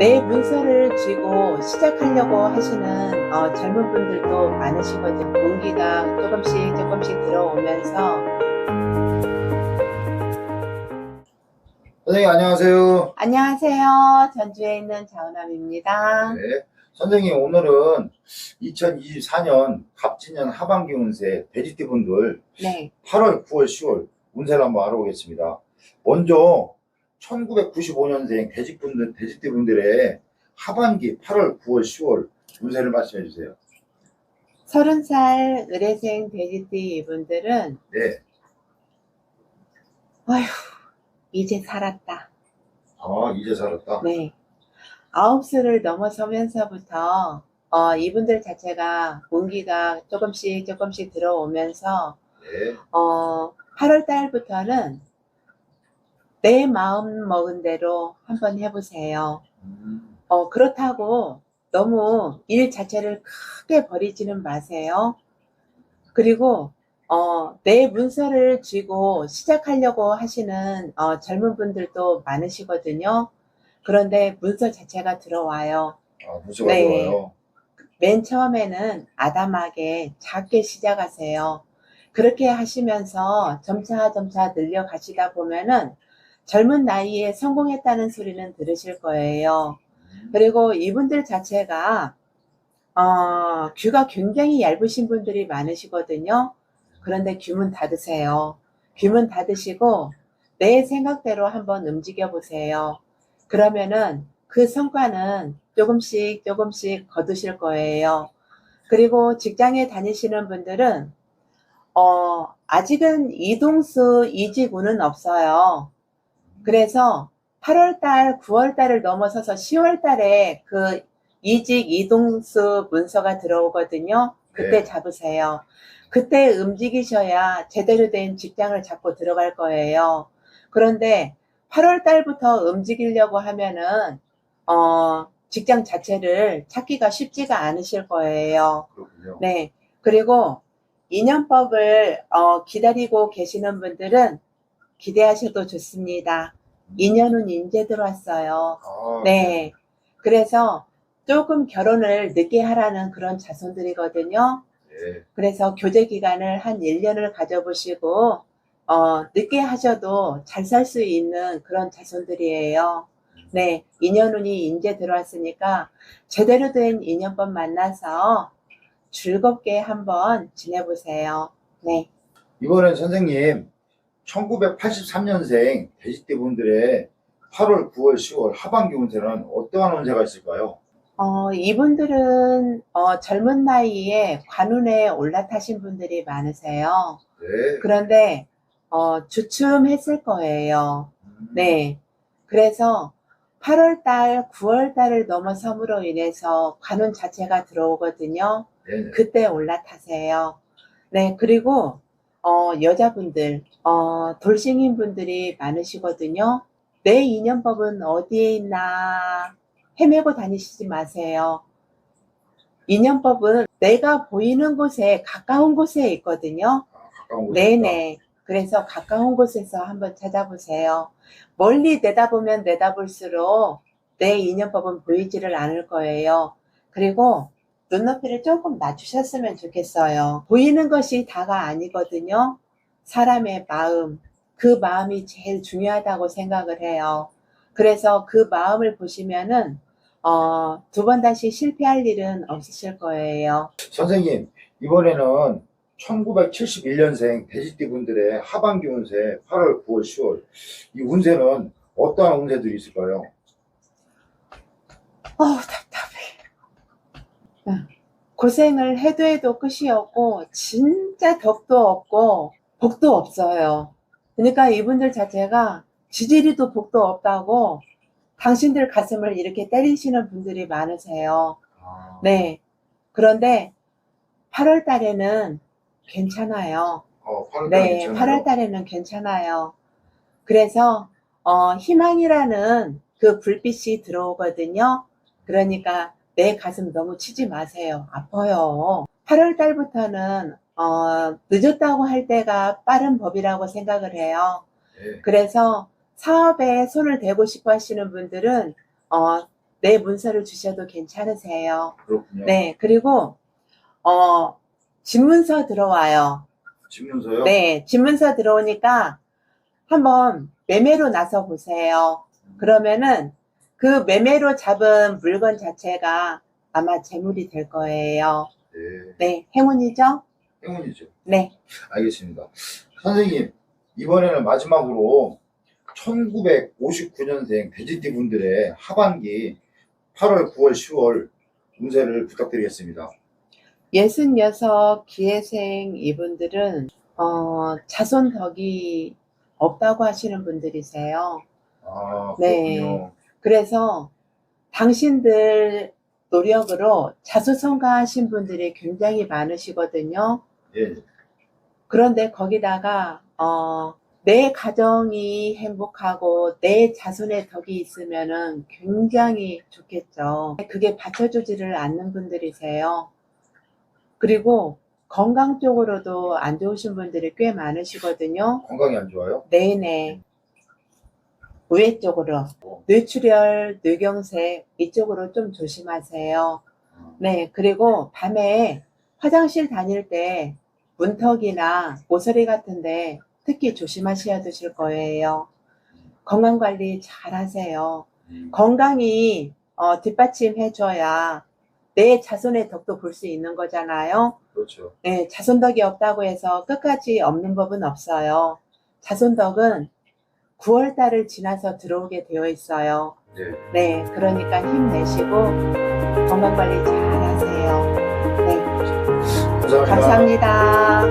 내 문서를 쥐고 시작하려고 하시는 어, 젊은 분들도 많으시거든요. 공기가 조금씩 조금씩 들어오면서 선생님 안녕하세요. 안녕하세요. 전주에 있는 자은함입니다. 네. 선생님 오늘은 2024년 갑진년 하반기 운세 돼지띠 분들 네. 8월, 9월, 10월 운세를 한번 알아보겠습니다. 먼저 1995년생 돼지분들, 돼지띠 분들의 하반기 8월, 9월, 10월 운세를 말씀해 주세요. 30살 의뢰생 돼지띠 이분들은 네. 아휴 이제 살았다. 아, 이제 살았다. 네. 아홉 수를 넘어서면서부터 어, 이분들 자체가 운기가 조금씩 조금씩 들어오면서 네. 어, 8월 달부터는 내 마음 먹은 대로 한번 해보세요. 음, 어, 그렇다고 너무 일 자체를 크게 버리지는 마세요. 그리고 어, 내 문서를 쥐고 시작하려고 하시는 어, 젊은 분들도 많으시거든요. 그런데 문서 자체가 들어와요. 아, 무수가 네. 좋아요. 맨 처음에는 아담하게 작게 시작하세요. 그렇게 하시면서 점차 점차 늘려가시다 보면은 젊은 나이에 성공했다는 소리는 들으실 거예요. 음, 그리고 이분들 자체가 어, 귀가 굉장히 얇으신 분들이 많으시거든요. 그런데 귀문 닫으세요. 귀문 닫으시고 내 생각대로 한번 움직여 보세요. 그러면은 그 성과는 조금씩 조금씩 거두실 거예요. 그리고 직장에 다니시는 분들은 어, 아직은 이동수 이직운은 없어요. 그래서 8월달, 9월달을 넘어서서 10월달에 그 이직 이동수 문서가 들어오거든요. 그때 네. 잡으세요. 그때 움직이셔야 제대로 된 직장을 잡고 들어갈 거예요. 그런데 8월 달부터 움직이려고 하면은 어, 직장 자체를 찾기가 쉽지가 않으실 거예요. 그렇군요. 네. 그리고 인연법을 어, 기다리고 계시는 분들은 기대하셔도 좋습니다. 인연은 인제 들어왔어요. 아, 네. 그래서 조금 결혼을 늦게 하라는 그런 자손들이거든요. 네. 그래서 교제 기간을 한 1년을 가져보시고, 어, 늦게 하셔도 잘 살 수 있는 그런 자손들이에요. 네. 인연운이 인제 들어왔으니까 제대로 된 인연법 만나서 즐겁게 한번 지내보세요. 네. 이번엔 선생님 1983년생 돼지띠 분들의 8월, 9월, 10월 하반기 운세는 어떠한 운세가 있을까요? 어, 이분들은 어, 젊은 나이에 관운에 올라타신 분들이 많으세요. 네. 그런데 어, 주춤했을 거예요. 음, 네. 그래서 8월 달, 9월 달을 넘어섬으로 인해서 관운 자체가 들어오거든요. 네네. 그때 올라타세요. 네. 그리고 어, 여자분들, 어, 돌싱인 분들이 많으시거든요. 내 인연법은 어디에 있나 헤매고 다니시지 마세요. 인연법은 내가 보이는 곳에 가까운 곳에 있거든요. 아, 가까운. 네네. 그래서 가까운 곳에서 한번 찾아보세요. 멀리 내다보면 내다볼수록 내 인연법은 보이지를 않을 거예요. 그리고 눈높이를 조금 낮추셨으면 좋겠어요. 보이는 것이 다가 아니거든요. 사람의 마음, 그 마음이 제일 중요하다고 생각을 해요. 그래서 그 마음을 보시면은 어, 두 번 다시 실패할 일은 없으실 거예요. 선생님, 이번에는 1971년생 돼지띠 분들의 하반기 운세 8월, 9월, 10월 이 운세는 어떠한 운세들이 있을까요? 어우, 답답해. 응. 고생을 해도 해도 끝이 없고, 진짜 덕도 없고, 복도 없어요. 그러니까 이분들 자체가 지지리도 복도 없다고 당신들 가슴을 이렇게 때리시는 분들이 많으세요. 아, 네. 그런데 8월 달에는 괜찮아요. 어, 8월 네, 8월 달에는 괜찮아요. 그래서 어, 희망이라는 그 불빛이 들어오거든요. 그러니까 내 가슴 너무 치지 마세요. 아파요. 8월 달부터는 어, 늦었다고 할 때가 빠른 법이라고 생각을 해요. 네. 그래서 사업에 손을 대고 싶어 하시는 분들은 어, 내 문서를 주셔도 괜찮으세요. 그렇군요. 네, 그리고 어 집문서 들어와요. 집문서요? 네, 집문서 들어오니까 한번 매매로 나서 보세요. 그러면은 그 매매로 잡은 물건 자체가 아마 재물이 될 거예요. 네. 네, 행운이죠? 행운이죠. 네. 알겠습니다. 선생님, 이번에는 마지막으로 1959년생 돼지띠 분들의 하반기 8월, 9월, 10월 운세를 부탁드리겠습니다. 66 기회생 이분들은 어, 자손 덕이 없다고 하시는 분들이세요. 아, 네. 그렇군요. 그래서 당신들 노력으로 자수성가하신 분들이 굉장히 많으시거든요. 예, 그런데 거기다가 어, 내 가정이 행복하고 내 자손의 덕이 있으면은 굉장히 좋겠죠. 그게 받쳐주지를 않는 분들이세요. 그리고 건강 쪽으로도 안 좋으신 분들이 꽤 많으시거든요. 건강이 안 좋아요? 네네. 우회 쪽으로 뇌출혈, 뇌경색 이쪽으로 좀 조심하세요. 네, 그리고 밤에 화장실 다닐 때 문턱이나 모서리 같은데 특히 조심하셔야 되실 거예요. 건강 관리 잘 하세요. 음, 건강이 어, 뒷받침해줘야 내 자손의 덕도 볼 수 있는 거잖아요. 그렇죠. 네, 자손 덕이 없다고 해서 끝까지 없는 법은 없어요. 자손 덕은 9월 달을 지나서 들어오게 되어 있어요. 네. 네, 그러니까 힘내시고 건강 관리 잘 하세요. 네, 감사합니다. 감사합니다.